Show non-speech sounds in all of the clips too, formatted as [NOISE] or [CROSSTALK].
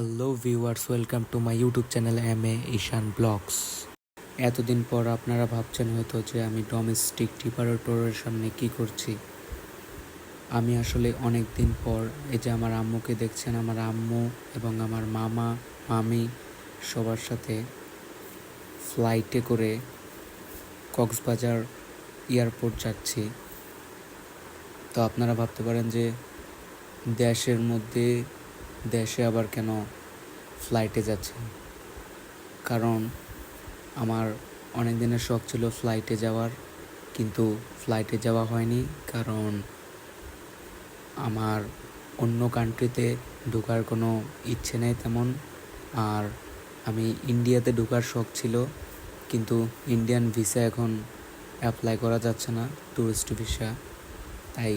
Hello viewers welcome to my YouTube channel M A Ishan blogs এতদিন পর আপনারা ভাবছেন হয়তো যে আমি ডোমেস্টিক টিপারেটরের সামনে কি করছি। আমি আসলে অনেক দিন পর এই যে আমার আম্মুকে দেখছেন, আমার আম্মু এবং আমার মামা, মামি সবার সাথে ফ্লাইটে করে কক্সবাজার এয়ারপোর্ট যাচ্ছি। তো আপনারা ভাবতে পারেন যে দেশের মধ্যে দেশে আবার কেন ফ্লাইটে যাচ্ছে? কারণ আমার অনেক দিনের শখ ছিল ফ্লাইটে যাওয়ার, কিন্তু ফ্লাইটে যাওয়া হয়নি কারণ আমার অন্য কান্ট্রিতে ঢোকার কোনো ইচ্ছে নেই তেমন। আর আমি ইন্ডিয়াতে ঢোকার শখ ছিল, কিন্তু ইন্ডিয়ান ভিসা এখন অ্যাপ্লাই করা যাচ্ছে না ট্যুরিস্ট ভিসা তাই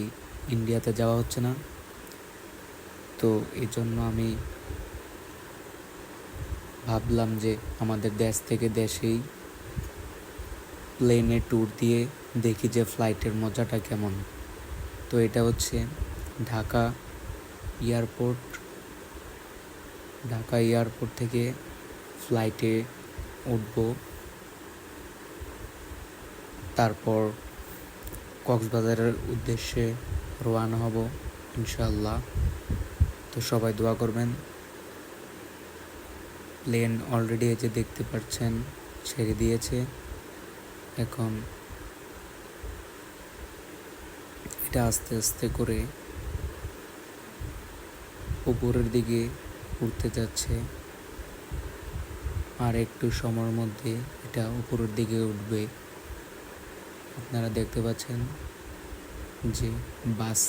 ইন্ডিয়াতে যাওয়া হচ্ছে না। তো এই জন্য আমি ভাবলাম যে আমাদের দেশ থেকে দেশেই প্লেনে ট্যুর দিয়ে দেখি যে ফ্লাইটের মজাটা কেমন। তো এটা হচ্ছে ঢাকা এয়ারপোর্ট ঢাকা এয়ারপোর্ট থেকে ফ্লাইটে উঠব। তারপর কক্সবাজারের উদ্দেশ্যে রওনা হব ইনশাল্লাহ তো সবাই দোয়া করবেন। প্লেন অলরেডি এই যে দেখতে পাচ্ছেন, ছেড়ে দিয়েছে। এখন এটা আস্তে আস্তে করে উপরের দিকে উঠতে যাচ্ছে। আর একটু সময়ের মধ্যে এটা উপরের দিকে উঠবে। আপনারা দেখতে পাচ্ছেন যে বাস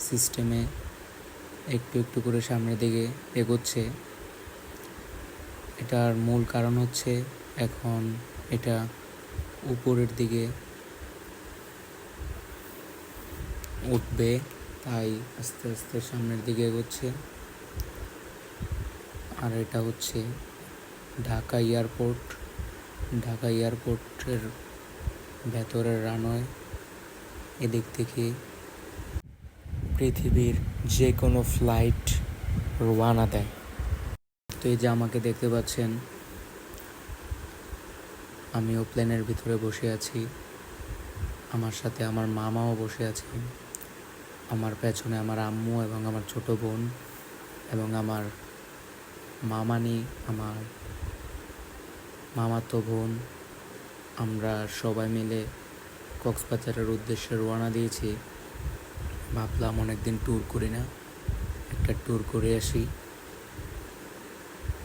সিস্টেমে একটু একটু করে সামনের দিকে এগোচ্ছে। এটার মূল কারণ হচ্ছে এখন এটা উপরের দিকে উঠবে, তাই আস্তে আস্তে সামনের দিকে এগোচ্ছে। আর এটা হচ্ছে ঢাকা এয়ারপোর্ট। ঢাকা এয়ারপোর্টের ভেতরের রানওয়ে, এদিক থেকে পৃথিবীর যে কোনো ফ্লাইট রোয়ানা দেয়। তো এই যে আমাকে দেখতে পাচ্ছেন আমিও প্লেনের ভিতরে বসে আছি। আমার সাথে আমার মামাও বসে আছে। আমার পেছনে আমার আম্মু এবং আমার ছোট বোন এবং আমার মামানি, আমার মামাতো বোন। আমরা সবাই মিলে কক্সবাজারের উদ্দেশ্যে রওনা দিয়েছি। ভাবলাম অনেকদিন ট্যুর করি না। একটা ট্যুর করে আসি।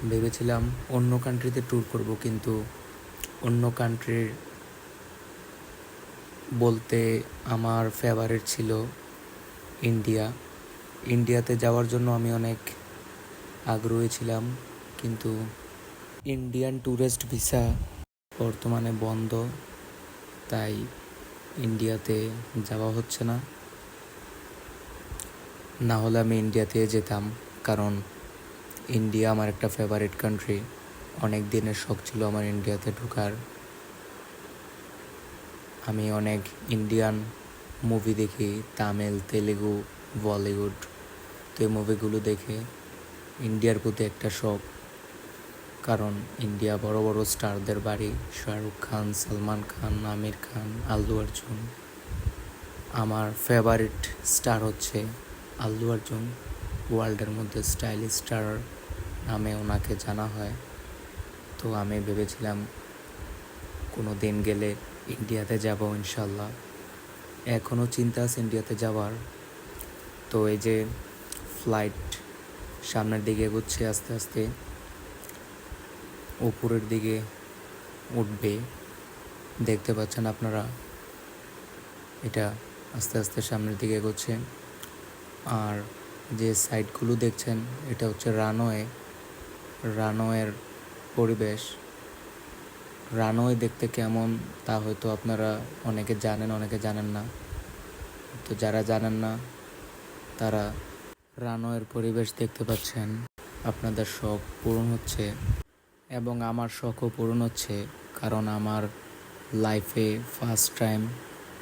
ভেবেছিলাম অন্য কান্ট্রিতে ট্যুর করব, কিন্তু অন্য কান্ট্রির বলতে আমার ফেভারিট ছিল ইন্ডিয়া ইন্ডিয়াতে যাওয়ার জন্য আমি অনেক আগ্রহী ছিলাম, কিন্তু ইন্ডিয়ান ট্যুরিস্ট ভিসা বর্তমানে বন্ধ, তাই ইন্ডিয়াতে যাওয়া হচ্ছে না। না হলে আমি ইন্ডিয়াতে যেতাম, কারণ ইন্ডিয়া আমার একটা ফেভারিট কান্ট্রি অনেক দিনের শখ ছিল আমার ইন্ডিয়াতে ঢোকার। আমি অনেক ইন্ডিয়ান মুভি দেখি, তামিল, তেলেগু, বলিউড। তো এই মুভিগুলো দেখে ইন্ডিয়ার প্রতি একটা শখ, কারণ ইন্ডিয়া বড় বড় স্টারদের বাড়ি। শাহরুখ খান, সালমান খান, আমির খান আল্লু অর্জুন। আমার ফেভারিট স্টার হচ্ছে আল্লু অর্জুন, ওয়ার্ল্ডের মধ্যে স্টাইলিশ স্টার নামে ওনাকে জানা হয়। তো আমি ভেবেছিলাম কোনো দিন গেলে ইন্ডিয়াতে যাব ইনশাল্লাহ। এখনও চিন্তা আছে ইন্ডিয়াতে যাওয়ার। তো এই যে ফ্লাইট সামনের দিকে এগোচ্ছে আস্তে আস্তে, উপরের দিকে উঠবে। দেখতে পাচ্ছেন আপনারা, এটা আস্তে আস্তে সামনের দিকে এগোচ্ছে। আর যে সাইডগুলো দেখছেন, এটা হচ্ছে রানওয়ে। রানওয়ের পরিবেশ। রানওয়ে দেখতে কেমন, তা হয়তো আপনারা অনেকে জানেন অনেকে জানেন না। তো যারা জানেন না, তারা রানওয়ের পরিবেশ দেখতে পাচ্ছেন। আপনাদের শখ পূরণ হচ্ছে এবং আমার শখও পূরণ হচ্ছে, কারণ আমার লাইফে ফার্স্ট টাইম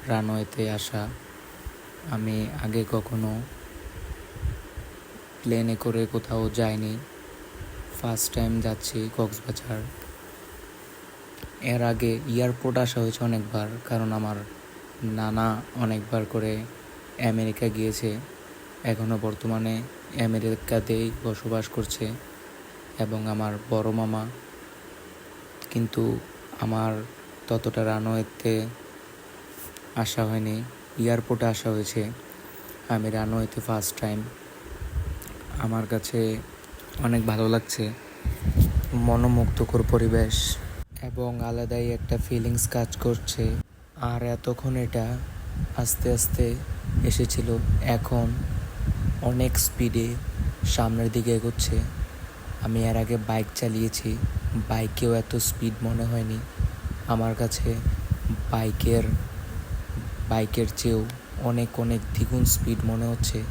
রানওয়েতে আসা। আমি আগে কখনো প্লেনে করে কোথাও যাইনি ফার্স্ট টাইম যাচ্ছি কক্সবাজার। এর আগে এয়ারপোর্ট আসা হয়েছে অনেকবার, কারণ আমার নানা অনেকবার করে আমেরিকা গিয়েছে। এখনও বর্তমানে আমেরিকাতেই বসবাস করছে এবং আমার বড় মামা। কিন্তু আমার ততটা রানওয়েতে আসা হয়নি। এয়ারপোর্টে আসা হয়েছে। আমি রানওয়েতে ফার্স্ট টাইম আমার কাছে অনেক ভালো লাগছে। মনোমুগ্ধকর পরিবেশ এবং আলাদাই একটা ফিলিংস কাজ করছে। আর এতক্ষণ এটা আস্তে আস্তে এসেছিল। এখন অনেক স্পিডে সামনের দিকে এগোচ্ছে। আমি এর আগে বাইক চালিয়েছি। বাইকেও এত স্পিড মনে হয়নি। আমার কাছে বাইকের বাইকের চেয়েও অনেক অনেক দ্বিগুণ স্পিড মনে হচ্ছে।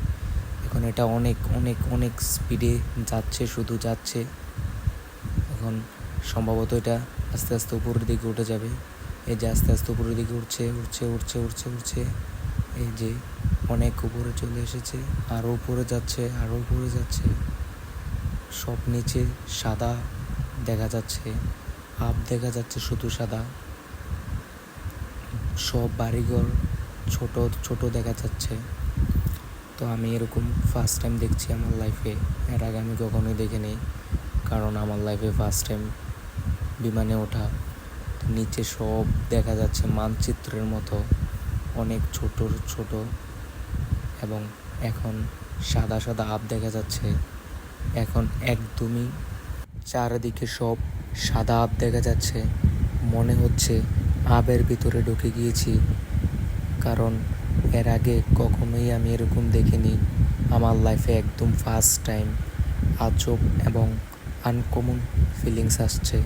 এখন এটা অনেক অনেক অনেক স্পিডে যাচ্ছে, শুধু যাচ্ছে। এখন সম্ভবত এটা আস্তে আস্তে উপরের দিকে উঠে যাবে। এই যে আস্তে আস্তে উপরের দিকে উঠছে উঠছে উঠছে উঠছে উঠছে। এই যে অনেক উপরে চলে এসেছে আরও উপরে যাচ্ছে আরও উপরে যাচ্ছে। সব নিচে সাদা দেখা যাচ্ছে আপ দেখা যাচ্ছে শুধু সাদা। সব বাড়িঘর ছোট ছোট দেখা যাচ্ছে। তো আমি এরকম ফার্স্ট টাইম দেখছি আমার লাইফে এর আগে আমি কখনোই দেখিনি, কারণ আমার লাইফে ফার্স্ট টাইম বিমানে ওঠা। নিচে সব দেখা যাচ্ছে মানচিত্রের মতো, অনেক ছোট ছোট এবং এখন সাদা সাদা আপ দেখা যাচ্ছে। এখন একদমই চারিদিকে সব সাদা আপ দেখা যাচ্ছে। মনে হচ্ছে আবের ভিতরে ঢুকে গিয়েছি, কারণ এর আগে কখনোই আমি এরকম দেখিনি। আমার লাইফে একদম ফার্স্ট টাইম আজব এবং আনকমন ফিলিংস আসছে।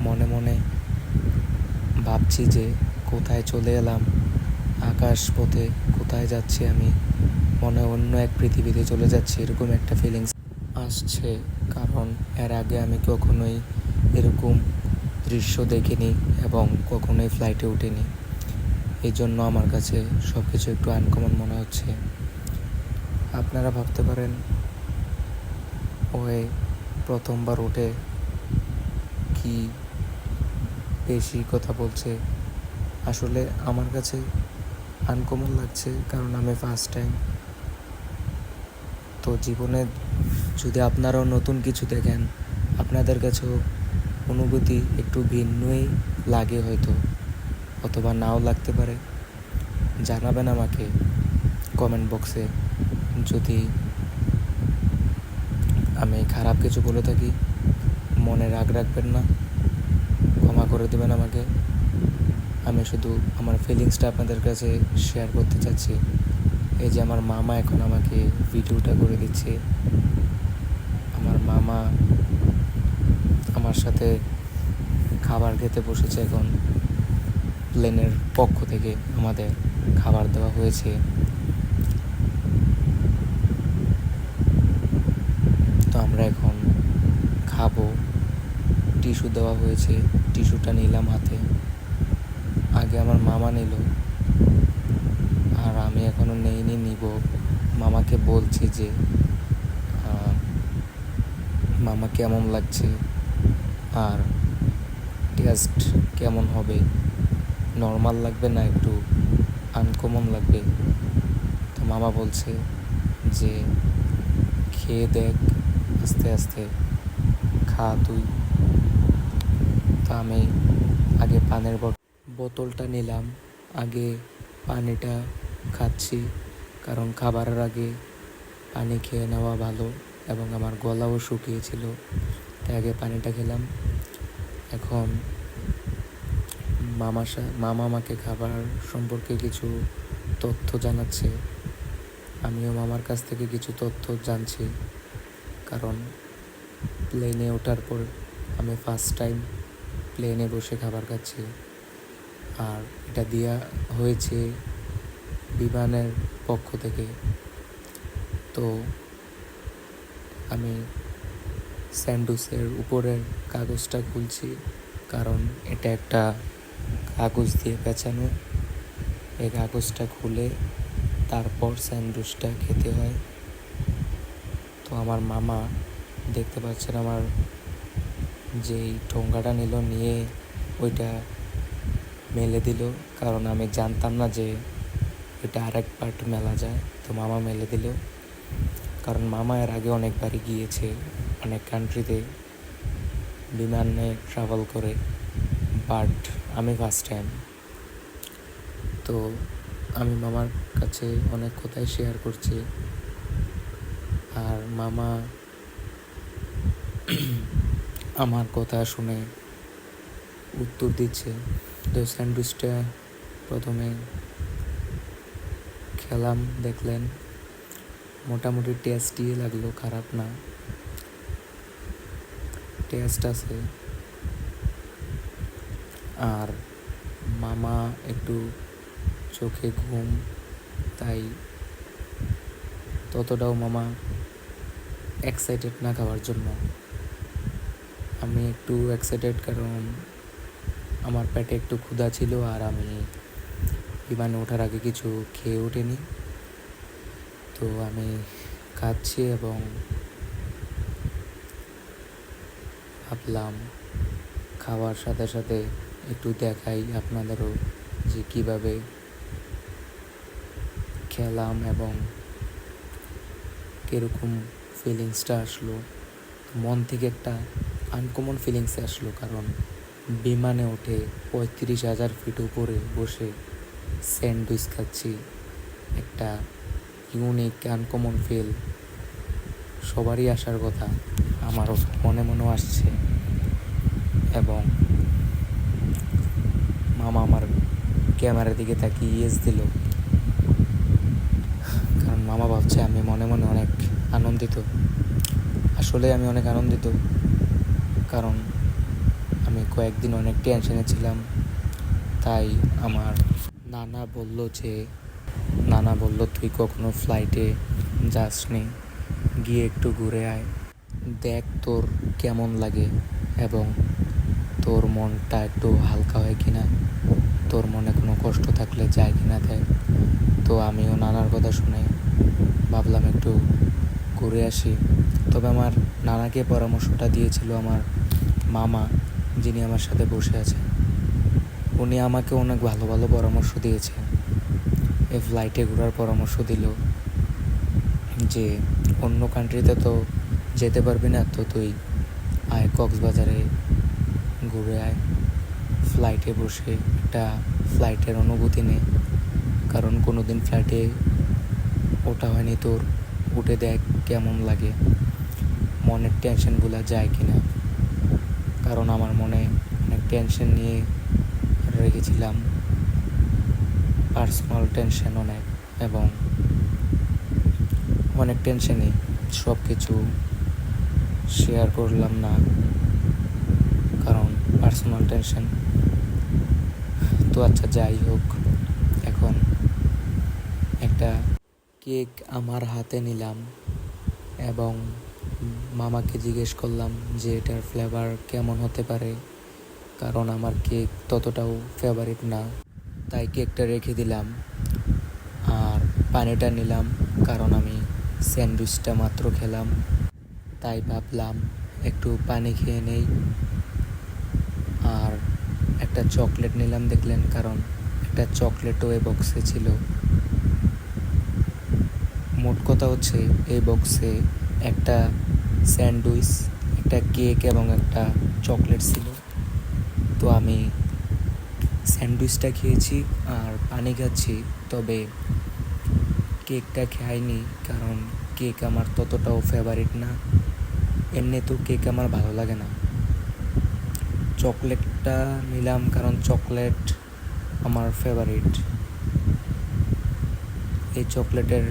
মনে মনে ভাবছি যে কোথায় চলে এলাম আকাশ পথে কোথায় যাচ্ছি আমি, মনে অন্য এক পৃথিবীতে চলে যাচ্ছি, এরকম একটা ফিলিংস আসছে। কারণ এর আগে আমি কখনোই এরকম দৃশ্য দেখিনি এবং কখনোই ফ্লাইটে উঠিনি। এই জন্য আমার কাছে সব কিছু একটু আনকমন মনে হচ্ছে। আপনারা ভাবতে পারেন ওয়ে প্রথমবার উঠে কি বেশি কথা বলছে। আসলে আমার কাছে আনকমন লাগছে কারণ আমি ফার্স্ট টাইম তো জীবনে যদি আপনারাও নতুন কিছু দেখেন, আপনাদের কাছেও অনুভূতি একটু ভিন্নই লাগে হয়তো। অথবা নাও লাগতে পারে, জানাবেন আমাকে কমেন্ট বক্সে যদি আমি খারাপ কিছু বলে থাকি, মনে রাগ রাখবেন না, ক্ষমা করে দেবেন আমাকে। আমি শুধু আমার ফিলিংসটা আপনাদের কাছে শেয়ার করতে চাচ্ছি। এই যে আমার মামা এখন আমাকে ভিডিওটা করে দিচ্ছে। আমার মামা আমার সাথে খাবার খেতে বসেছে এখন। প্লেনের পক্ষ থেকে আমাদের খাবার দেওয়া হয়েছে। তো আমরা এখন খাব। টিস্যু দেওয়া হয়েছে। টিস্যুটা নিলাম হাতে। আগে আমার মামা নিল। আর আমি এখনও নেইনি, নিব। মামাকে বলছি যে মামা কেমন লাগছে? আর টেস্ট কেমন হবে? নর্মাল লাগবে না, একটু আনকমন লাগবে। তো মামা বলছে যে, খেয়ে দেখ, আস্তে আস্তে খা তুই। তো আমি আগে পানের বোতলটা নিলাম, আগে পানিটা খাচ্ছি, কারণ খাবারের আগে পানি খেয়ে নেওয়া ভালো এবং আমার গলাও শুকিয়েছিল, তাই আগে পানিটা খেলাম। এখন মামা মামা আমাকে খাবার সম্পর্কে কিছু তথ্য জানাচ্ছে। আমিও মামার কাছ থেকে কিছু তথ্য জানছি। কারণ প্লেনে ওঠার পর আমি ফার্স্ট টাইম প্লেনে বসে খাবার খাচ্ছি। আর এটা দেওয়া হয়েছে বিমানের পক্ষ থেকে। তো আমি স্যান্ডউচের উপরের কাগজটা খুলছি। কারণ এটা একটা কাগজ দিয়ে পেঁচানো। এই কাগজটা খুলে তারপর স্যান্ডউইচটা খেতে হয়। তো আমার মামা দেখতে পাচ্ছেন আমার যেই ঠোঙ্গাটা নিল, নিয়ে ওইটা মেলে দিল। কারণ আমি জানতাম না যে এটা আরেক পার্ট মেলা যায়। তো মামা মেলে দিল। কারণ মামা এর আগে অনেকবারই গিয়েছে অনেক কান্ট্রিতে বিমানে ট্রাভেল করে। বাট আমি ফার্স্ট টাইম তো আমি মামার কাছে অনেক কথাই শেয়ার করছি। আর মামা [CLEARS THROAT] আমার কথা শুনে উত্তর দিচ্ছে তো স্যান্ডউইচটা প্রথমে খেলাম, দেখলেন মোটামুটি টেস্টই লাগল, খারাপ না। টেস্ট আছে। আর মামা একটু চোখে ঘুম, তাই ততটাও মামা এক্সাইটেড না খাওয়ার জন্য। আমি একটু এক্সাইটেড কারণ আমার পেটে একটু ক্ষুধা ছিল আর আমি বিমানে ওঠার আগে কিছু খেয়ে ওঠেনি তো আমি খাচ্ছি এবং ভাবলাম খাওয়ার সাথে সাথে একটু দেখাই আপনাদেরও যে কীভাবে খেলাম এবং কীরকম ফিলিংসটা আসলো। মন থেকে একটা আনকমন ফিলিংস আসলো, কারণ বিমানে উঠে পঁয়ত্রিশ হাজার ফিট উপরে বসে স্যান্ডউইচ খাচ্ছি। একটা ইউনিক আনকমন ফিল সবারই আসার কথা, আমারও মনে মনেও আসছে। এবং মামা আমার ক্যামেরার দিকে তাকিয়ে ইয়েস দিল। কারণ মামা ভাবছে আমি মনে মনে অনেক আনন্দিত। আসলে আমি অনেক আনন্দিত। কারণ আমি কয়েকদিন অনেক টেনশনে ছিলাম। তাই আমার নানা বলল যে, নানা বলল, তুই কখনো ফ্লাইটে যাসনি? গিয়ে একটু ঘুরে আয়। দেখ তোর কেমন লাগে এবং তোর মনটা একটু হালকা হয় কিনা, তোর মনে কোনো কষ্ট থাকলে যায় কিনা দেয় তো আমিও নানার কথা শুনে ভাবলাম একটু ঘুরে আসি। তবে আমার নানাকে পরামর্শটা দিয়েছিল আমার মামা, যিনি আমার সাথে বসে আছেন। উনি আমাকে অনেক ভালো ভালো পরামর্শ দিয়েছে। এ ফ্লাইটে ঘোরার পরামর্শ দিল যে, অন্য কান্ট্রিতে তো যেতে পারবি না, তো তুই আয় কক্সবাজারে ঘুরে আয়। ফ্লাইটে বসে একটা ফ্লাইটের অনুভূতি নে। কারণ কোনো দিন ফ্লাইটে ওঠা হয়নি তোর। উঠে দেখ কেমন লাগে। মনের টেনশনগুলো যায় কি না কারণ আমার মনে অনেক টেনশন নিয়ে রেখেছিলাম। পার্সোনাল টেনশন অনেক এবং অনেক টেনশনই সব কিছু শেয়ার করলাম না। পার্সোনাল টেনশন তো আচ্ছা যাই হোক, এখন একটা কেক আমার হাতে নিলাম এবং মামাকে জিজ্ঞেস করলাম যে এটার ফ্লেভার কেমন হতে পারে, কারণ আমার কেক ততটাও ফেভারিট না। তাই কেকটা রেখে দিলাম আর পানিটা নিলাম, কারণ আমি স্যান্ডউইচটা মাত্র খেলাম। তাই ভাবলাম একটু পানি খেয়ে নেই। একটা চকলেট নিলাম দেখলেন, কারণ একটা চকলেটও এই বক্সে ছিল। মোট কথা হচ্ছে, এই বক্সে একটা স্যান্ডউইচ, একটা কেক এবং একটা চকলেট ছিল। তো আমি স্যান্ডউইচটা খেয়েছি আর পানি খাচ্ছি, তবে কেকটা খাইনি, কারণ কেক আমার ততটাও ফেভারিট না। এমনি তো কেক আমার ভালো লাগে না। চকলেটটা নিলাম, কারণ চকলেট আমার ফেভারিট এই চকলেটের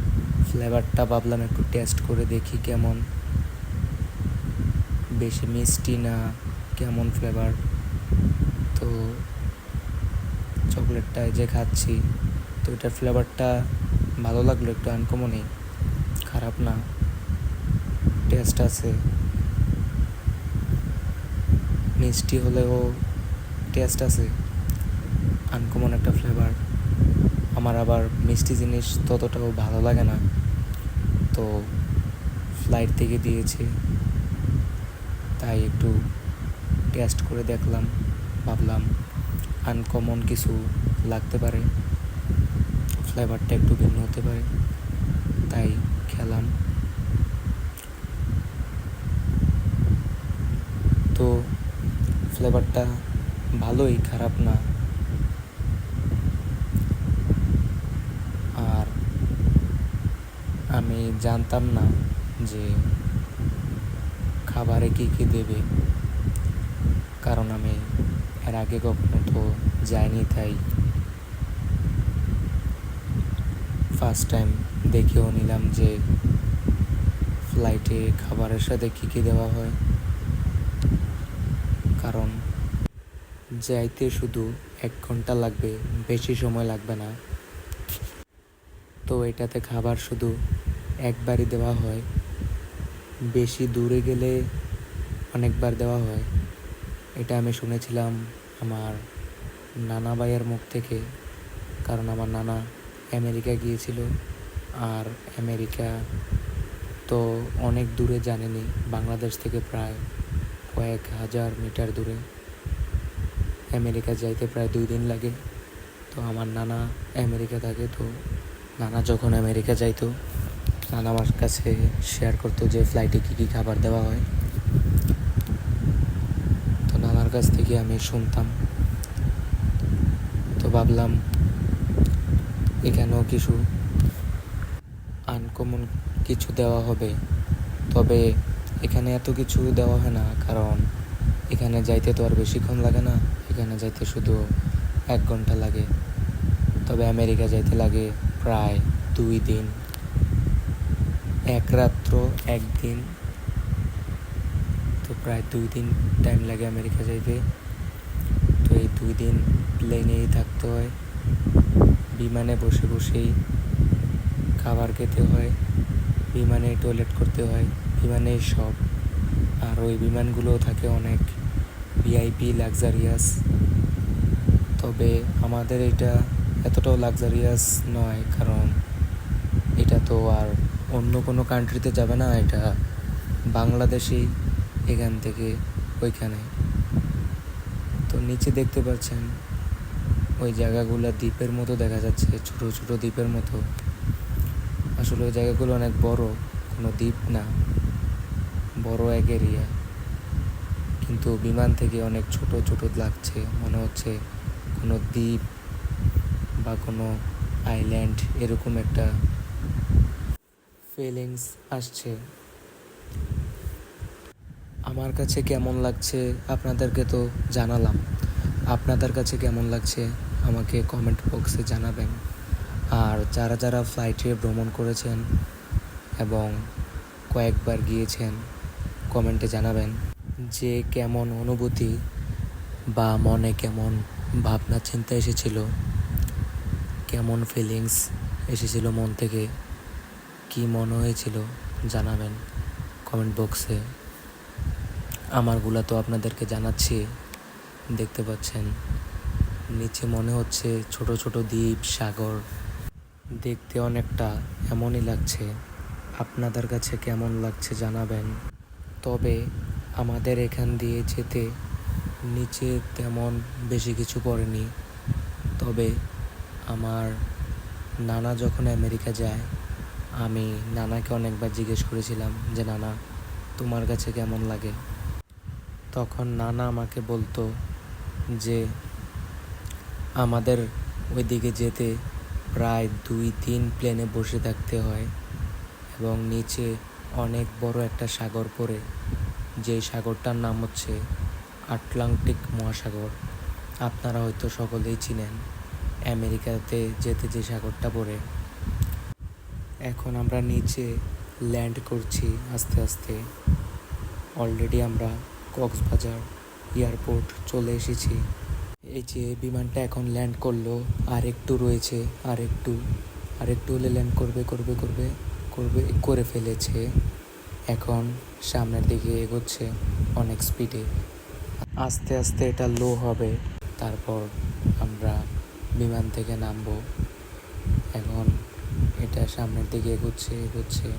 ফ্লেভারটা ভাবলাম একটু টেস্ট করে দেখি কেমন। বেশি মিষ্টি না কেমন ফ্লেভার তো চকলেটটা যে খাচ্ছি, তো এটার ফ্লেভারটা ভালো লাগল একটু আনকমনই খারাপ না টেস্ট আছে। মিষ্টি হলেও টেস্ট আছে আনকমন একটা ফ্লেভার আমার আবার মিষ্টি জিনিস ততটাও ভালো লাগে না। তো ফ্লাইট থেকে দিয়েছে, তাই একটু টেস্ট করে দেখলাম, ভাবলাম আনকমন কিছু লাগতে পারে। ফ্লেভারটা একটু ভিন্ন হতে পারে, তাই খেলাম। তো ফ্লেভারটা ভালোই, খারাপ না। আর আমি জানতাম না যে খাবারে কী কী দেবে। কারণ আমি এর আগে কখনো তো যাইনি, তাই ফার্স্ট টাইম দেখেও নিলাম যে ফ্লাইটে খাবারের সাথে কী কী দেওয়া হয় কারণ যাইতে শুধু এক ঘণ্টা লাগবে, বেশি সময় লাগবে না। তো এটাতে খাবার শুধু একবারই দেওয়া হয়। বেশি দূরে গেলে অনেকবার দেওয়া হয়। এটা আমি শুনেছিলাম আমার নানা ভাইয়ের মুখ থেকে, কারণ আমার নানা আমেরিকা গিয়েছিল আর আমেরিকা তো অনেক দূরে জানেনি, বাংলাদেশ থেকে প্রায় কয়েক হাজার মিটার দূরে। আমেরিকা যাইতে প্রায় দুই দিন লাগে। তো আমার নানা আমেরিকা থাকে, তো নানা যখন আমেরিকা যাইতো, নানা আমার কাছে শেয়ার করতো যে ফ্লাইটে কী কী খাবার দেওয়া হয়। তো নানার কাছ থেকে আমি শুনতাম। তো ভাবলাম, এখানেও কিছু আনকমন কিছু দেওয়া হবে। তবে এখানে এত কিছু দেওয়া হয় না, কারণ এখানে যাইতে তো আর বেশিক্ষণ লাগে না, এখানে যাইতে শুধু এক ঘণ্টা লাগে। তবে আমেরিকা যাইতে লাগে প্রায় দুই দিন। এক রাত্র একদিন তো প্রায় দুই দিন টাইম লাগে আমেরিকা যাইতে। তো এই দুই দিন প্লেনেই থাকতে হয়। বিমানে বসে বসেই খাবার খেতে হয়। বিমানে টয়লেট করতে হয়। বিমানে সব। আর ওই বিমানগুলো থাকে অনেক। ভিআইপি লাক্সারিয়াস তবে আমাদের এটা এতটাও লাক্সারিয়াস নয়, কারণ এটা তো আর অন্য কোনো কান্ট্রিতে যাবে না, এটা বাংলাদেশেই এখান থেকে ওইখানে। তো নিচে দেখতে পাচ্ছেন, ওই জায়গাগুলো দ্বীপের মতো দেখা যাচ্ছে, ছোট ছোট দ্বীপের মতো। আসলে ওই জায়গাগুলো অনেক বড়, কোনো দ্বীপ না, বড় এক এরিয়া কিন্তু বিমান থেকে অনেক ছোট ছোট লাগছে। মনে হচ্ছে কোনো দ্বীপ বা কোনো আইল্যান্ড এরকম একটা ফিলিংস আসছে। আমার কাছে কেমন লাগছে আপনাদেরকে তো জানালাম। আপনাদের কাছে কেমন লাগছে আমাকে কমেন্ট বক্সে জানাবেন। আর যারা যারা ফ্লাইটে ভ্রমণ করেছেন এবং কয়েকবার গিয়েছেন কমেন্টে জানাবেন। যে কেমন অনুভূতি বা মনে কেমন ভাবনা, চিন্তা এসেছিল? কেমন ফিলিংস এসেছিল মন থেকে? কি মনে হয়েছিল? জানাবেন কমেন্ট বক্সে আমারগুলা তো আপনাদেরকে জানাচ্ছি। দেখতে পাচ্ছেন, নিচে মনে হচ্ছে ছোট ছোট দ্বীপ, সাগর। দেখতে অনেকটা এমনই লাগছে। আপনাদের কাছে কেমন লাগছে জানাবেন। তবে আমাদের এখান দিয়ে যেতে নিচে তেমন বেশি কিছু পড়েনি তবে আমার নানা যখন আমেরিকা যায়, আমি নানাকে অনেকবার জিজ্ঞেস করেছিলাম যে, নানা, তোমার কাছে কেমন লাগে? তখন নানা আমাকে বলতো যে, আমাদের ওইদিকে যেতে প্রায় দুই তিন প্লেনে বসে থাকতে হয় এবং নিচে অনেক বড় একটা সাগর পড়ে। যেই সাগরটার নাম হচ্ছে আটলান্টিক মহাসাগর। আপনারা হয়তো সকলেই চিনেন, আমেরিকাতে যেতে যে সাগরটা পড়ে। এখন আমরা নিচে ল্যান্ড করছি আস্তে আস্তে। অলরেডি আমরা কক্সবাজার এয়ারপোর্ট চলে এসেছি। এই যে বিমানটা এখন ল্যান্ড করল আর একটু রয়েছে আর একটু আর একটু হলে ল্যান্ড করবে করবে করবে করবে, করে ফেলেছে। এখন সামনের দিকে এগোচ্ছে অনেক স্পিডে আস্তে আস্তে এটা লো হবে। তারপর আমরা বিমান থেকে নামব। এখন এটা সামনের দিকে এগোচ্ছে এগোচ্ছে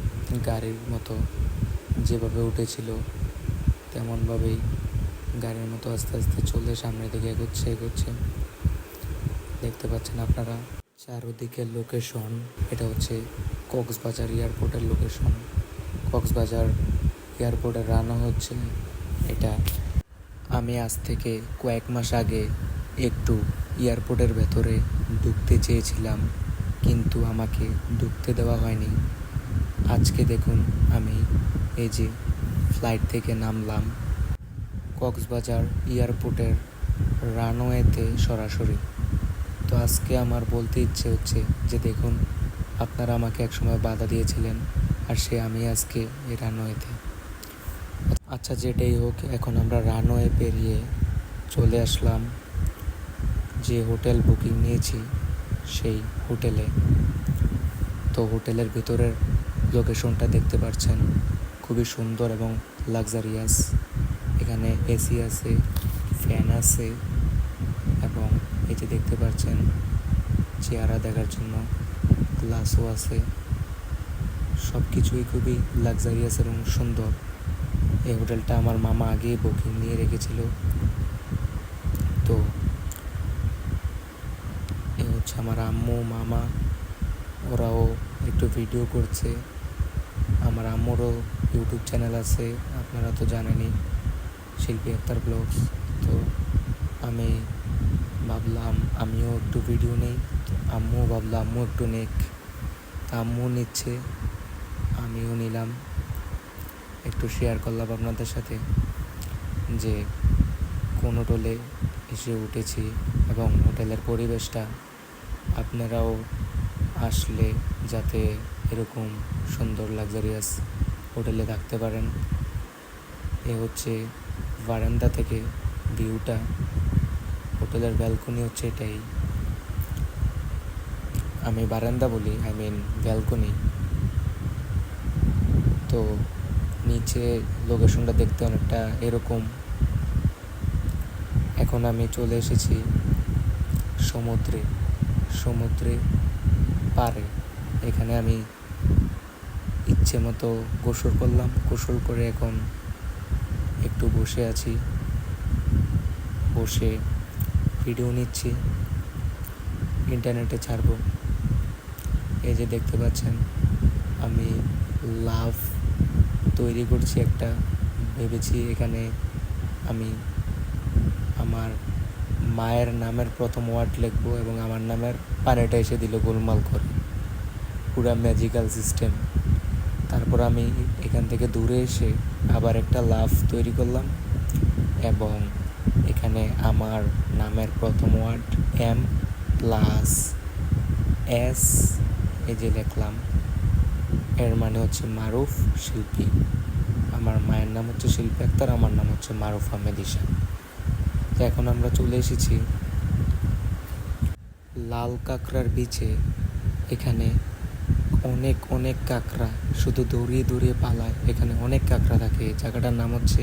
গাড়ির মতো যেভাবে উঠেছিল, তেমনভাবেই গাড়ির মতো আস্তে আস্তে চলে সামনের দিকে এগোচ্ছে এগোচ্ছে। দেখতে পাচ্ছেন আপনারা? চারোদিকের লোকেশন এটা হচ্ছে কক্সবাজার এয়ারপোর্টের লোকেশন কক্সবাজার এয়ারপোর্টে রানা হচ্ছে। এটা আমি আজ থেকে কয়েক মাস আগে একটু এয়ারপোর্টের ভেতরে ঢুকতে চেয়েছিলাম, কিন্তু আমাকে ঢুকতে দেওয়া হয়নি। আজকে দেখুন আমি এই যে ফ্লাইট থেকে নামলাম কক্সবাজার এয়ারপোর্টের রানওয়েতে সরাসরি। তো আজকে আমার বলতে ইচ্ছে হচ্ছে যে দেখুন, আপনারা আমাকে একসময় বাধা দিয়েছিলেন। আর সে আমি আজকে এই রানওয়েতে। আচ্ছা যেটাই হোক, এখন আমরা রানওয়ে পেরিয়ে চলে আসলাম যে হোটেল বুকিং নিয়েছি, সেই হোটেলে। তো হোটেলের ভিতরের লোকেশনটা দেখতে পাচ্ছেন, খুবই সুন্দর এবং লাক্সারিয়াস। এখানে এসি আছে, ফ্যান আছে এবং এই যে দেখতে পাচ্ছেন, চেহারা দেখার জন্য গ্লাসও আছে। সব কিছুই খুবই লাক্সারিয়াস এবং সুন্দর। এই হোটেলটা আমার মামা আগেই বুকিং নিয়ে রেখেছিল। তো এ হচ্ছে আমার আম্মু, মামা, ওরাও একটু ভিডিও করছে। আমার আম্মুরও ইউটিউব চ্যানেল আছে, আপনারা তো জানেনই, শিল্পী আক্তার ব্লগস। তো আমি ভাবলাম, আমিও একটু ভিডিও নেই আম্মুও ভাবলাম আম্মু একটু নেক। আম্মু নিচ্ছে। আমিও নিলাম। একটু শেয়ার করলাম আপনাদের সাথে যে কোন হোটেলে এসে উঠেছি এবং হোটেলের পরিবেশটা আপনারাও আসলে যাতে এরকম সুন্দর লাক্সারিয়াস হোটেলে থাকতে পারেন। এ হচ্ছে বারান্দা থেকে ভিউটা হোটেলের ব্যালকনি হচ্ছে এটাই। আমি বারান্দা বলি আই মিন ব্যালকনি তো নিচে লোকেশনটা দেখতে অনেকটা এরকম। এখন আমি চলে এসেছি সমুদ্রে সমুদ্রে পারে এখানে আমি ইচ্ছে মতো গোসল করলাম। গোসল করে এখন একটু বসে আছি। বসে ভিডিও নিচ্ছি। ইন্টারনেটে ছাড়বো। এই যে দেখতে পাচ্ছেন, আমি লাভ তৈরি করছি একটা। ভেবেছি এখানে আমি আমার মায়ের নামের প্রথম ওয়ার্ড লিখব এবং আমার নামের পানিটা এসে দিল গোলমাল করে। পুরা ম্যাজিক্যাল সিস্টেম তারপর আমি এখান থেকে দূরে এসে আবার একটা লাভ তৈরি করলাম এবং এখানে আমার নামের প্রথম ওয়ার্ড এম প্লাস এস এই যে লিখলাম। এর মানে হচ্ছে মারুফ শিল্পী। আমার মায়ের নাম হচ্ছে শিল্পী আক্তার, আমার নাম হচ্ছে মারুফ আহমেদ ঈশা তো এখন আমরা চলে এসেছি লাল কাঁকড়ার বিচে এখানে অনেক অনেক কাঁকড়া, শুধু দৌড়িয়ে দৌড়িয়ে পালায়। এখানে অনেক কাঁকড়া থাকে। জায়গাটার নাম হচ্ছে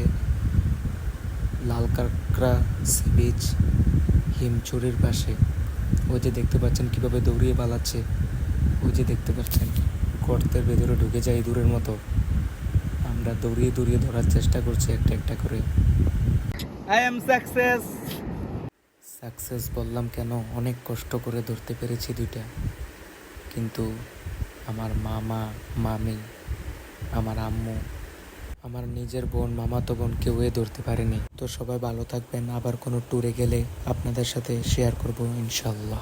লাল কাঁকড়া সি বিচ হিমচুরির পাশে। ওই যে দেখতে পাচ্ছেন কীভাবে দৌড়িয়ে পালাচ্ছে। ওই যে দেখতে পাচ্ছেন। গর্তের ভেতরে ঢুকে যায় দূরের মতো। আমরা দৌড়িয়ে দৌড়িয়ে ধরার চেষ্টা করছি একটা একটা করে। I am success. সাকসেস বললাম কেন? অনেক কষ্ট করে ধরতে পেরেছি দুইটা। কিন্তু আমার মামা মামি আমার আম্মু আমার নিজের বোন মামাতো বোন কেউই ধরতে পারেনি। তো সবাই ভালো থাকবেন। আবার কোনো ট্যুরে গেলে আপনাদের সাথে শেয়ার করব ইনশাল্লাহ।